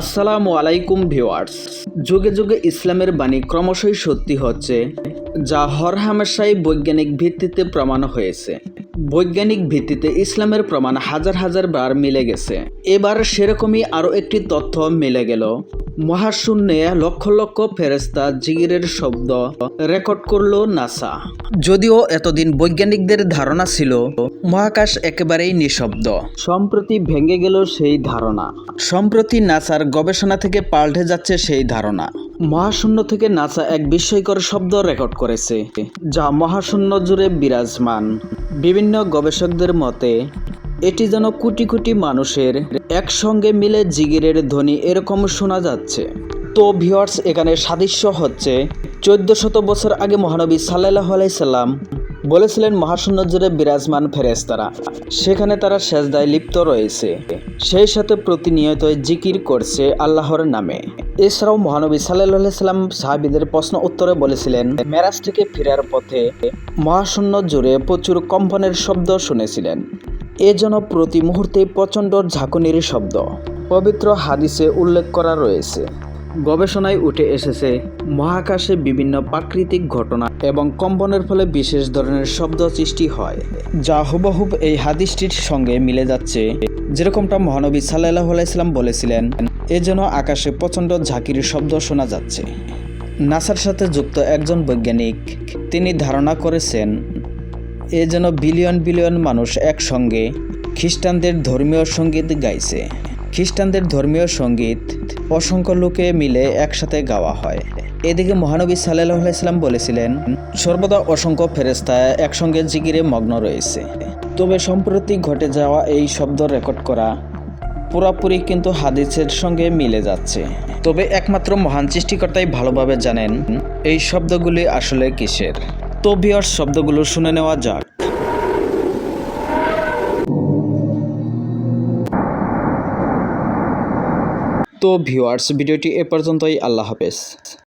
আসসালামু আলাইকুম ভিওয়ার্স যুগে যুগে ইসলামের বাণী ক্রমশই সত্যি হচ্ছে, যা হরহামেশাই বৈজ্ঞানিক ভিত্তিতে প্রমাণ হয়েছে। বৈজ্ঞানিক ভিত্তিতে ইসলামের প্রমাণ হাজার হাজার বার মিলে গেছে। এবার সেরকমই আরও একটি তথ্য মিলে গেল। মহাশূন্যে লক্ষ লক্ষ ফেরেস্তা জিগিরের শব্দ রেকর্ড করল নাসা। যদিও এতদিন বৈজ্ঞানিকদের ধারণা ছিল, মহাকাশ একেবারেই নিঃশব্দ। সম্প্রতি ভেঙে গেল সেই ধারণা। সম্প্রতি নাসার গবেষণা থেকে পাল্টে যাচ্ছে সেই ধারণা। মহাশূন্য থেকে নাসা এক বিস্ময়কর শব্দ রেকর্ড করেছে, যা মহাশূন্য জুড়ে বিরাজমান। বিভিন্ন গবেষকদের মতে এটি যেন কোটি কোটি মানুষের একসঙ্গে মিলে জিগিরের ধ্বনি এরকম শোনা যাচ্ছে। তো ভিওয়ার্স এখানে সাদৃশ্য হচ্ছে, চোদ্দ শত বছর আগে মহানবী সাল্লাহ আলাইসাল্লাম বলেছিলেন মহাশূন্য জুড়ে বিরাজমান ফেরেস্তারা সেখানে তারা সেজদায় লিপ্ত রয়েছে। সেই সাথে প্রতিনিয়ত জিকির করছে আল্লাহর নামে। এছাড়াও মহানবী সাল্লাহ সাল্লাম সাহাবিদের প্রশ্ন উত্তরে বলেছিলেন, মেরাজ থেকে ফেরার পথে মহাশূন্য জুড়ে প্রচুর কম্পনের শব্দ শুনেছিলেন। এ যেন প্রতি মুহূর্তে প্রচণ্ড ঝাঁকুনির শব্দ। পবিত্র হাদিসে উল্লেখ করা রয়েছে, গবেষণায় উঠে এসেছে, মহাকাশে বিভিন্ন প্রাকৃতিক ঘটনা এবং কম্পনের ফলে বিশেষ ধরনের শব্দ সৃষ্টি হয়, যা হুবহুব এই হাদিসটির সঙ্গে মিলে যাচ্ছে। যেরকমটা মহানবী সাল্লাহ আলাইসাল্লাম বলেছিলেন, এ যেন আকাশে প্রচণ্ড ঝাঁকির শব্দ শোনা যাচ্ছে। নাসার সাথে যুক্ত একজন বৈজ্ঞানিক, তিনি ধারণা করেছেন এ যেন বিলিয়ন বিলিয়ন মানুষ একসঙ্গে খ্রিস্টানদের ধর্মীয় সংগীত গাইছে। খ্রিস্টানদের ধর্মীয় সংগীত অসংখ্য লোকে মিলে একসাথে গাওয়া হয়। এদিকে মহানবী সাল্লাহ আলাইসাল্লাম বলেছিলেন, সর্বদা অসংখ্য ফেরেস্তা একসঙ্গে জিগিরে মগ্ন রয়েছে। তবে সম্প্রতি ঘটে যাওয়া এই শব্দ রেকর্ড করা পুরাপুরি কিন্তু হাদিসের সঙ্গে মিলে যাচ্ছে। তবে একমাত্র মহান সৃষ্টিকর্তাই ভালোভাবে জানেন এই শব্দগুলি আসলে কিসের। তো বিয়ার শব্দগুলো শুনে নেওয়া যাক। তো ভিউয়ার্স ভিডিওটি এ পর্যন্তই। আল্লাহ হাফেজ।